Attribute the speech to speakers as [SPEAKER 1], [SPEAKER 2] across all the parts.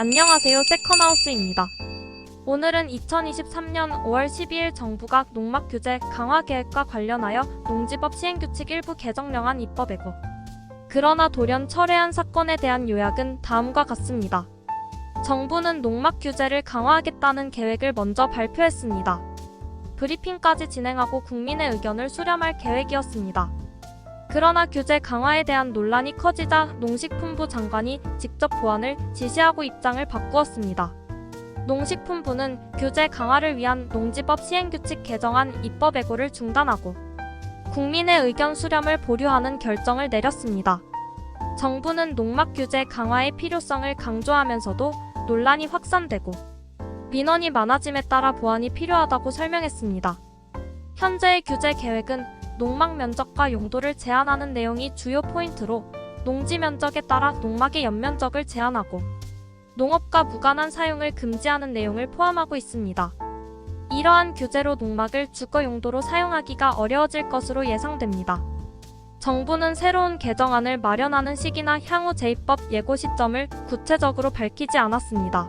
[SPEAKER 1] 안녕하세요. 세컨하우스입니다. 오늘은 2023년 5월 12일 정부가 농막 규제 강화 계획과 관련하여 농지법 시행규칙 일부 개정령안 입법에고 그러나 돌연 철회한 사건에 대한 요약은 다음과 같습니다. 정부는 농막 규제를 강화하겠다는 계획을 먼저 발표했습니다. 브리핑까지 진행하고 국민의 의견을 수렴할 계획이었습니다. 그러나 규제 강화에 대한 논란이 커지자 농식품부 장관이 직접 보완을 지시하고 입장을 바꾸었습니다. 농식품부는 규제 강화를 위한 농지법 시행규칙 개정안 입법 예고를 중단하고 국민의 의견 수렴을 보류하는 결정을 내렸습니다. 정부는 농막 규제 강화의 필요성을 강조하면서도 논란이 확산되고 민원이 많아짐에 따라 보완이 필요하다고 설명했습니다. 현재의 규제 계획은 농막 면적과 용도를 제한하는 내용이 주요 포인트로 농지 면적에 따라 농막의 연면적을 제한하고 농업과 무관한 사용을 금지하는 내용을 포함하고 있습니다. 이러한 규제로 농막을 주거 용도로 사용하기가 어려워질 것으로 예상됩니다. 정부는 새로운 개정안을 마련하는 시기나 향후 재입법 예고 시점을 구체적으로 밝히지 않았습니다.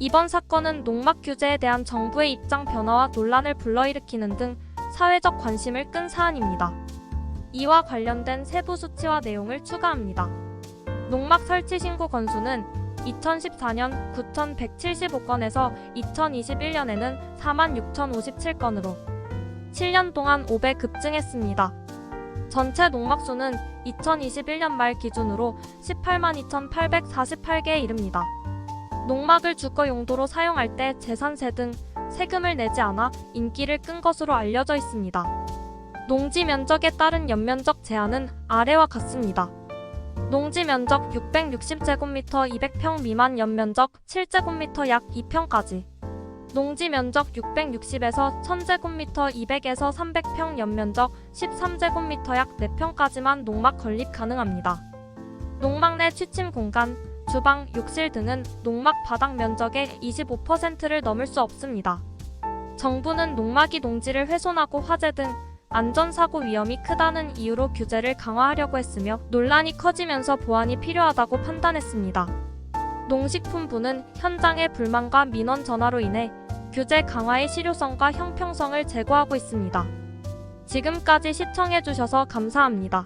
[SPEAKER 1] 이번 사건은 농막 규제에 대한 정부의 입장 변화와 논란을 불러일으키는 등 사회적 관심을 끈 사안입니다. 이와 관련된 세부 수치와 내용을 추가합니다. 농막 설치 신고 건수는 2014년 9,175건에서 2021년에는 46,057건으로 7년 동안 5배 급증했습니다. 전체 농막수는 2021년 말 기준으로 18만 2,848개에 이릅니다. 농막을 주거 용도로 사용할 때 재산세 등 세금을 내지 않아 인기를 끈 것으로 알려져 있습니다. 농지 면적에 따른 연면적 제한은 아래와 같습니다. 농지 면적 660제곱미터 200평 미만 연면적 7제곱미터 약 2평까지 농지 면적 660에서 1000제곱미터 200에서 300평 연면적 13제곱미터 약 4평까지만 농막 건립 가능합니다. 농막 내 취침 공간, 주방, 욕실 등은 농막 바닥 면적의 25%를 넘을 수 없습니다. 정부는 농막이 농지를 훼손하고 화재 등 안전사고 위험이 크다는 이유로 규제를 강화하려고 했으며 논란이 커지면서 보완이 필요하다고 판단했습니다. 농식품부는 현장의 불만과 민원 전화로 인해 규제 강화의 실효성과 형평성을 제고하고 있습니다. 지금까지 시청해주셔서 감사합니다.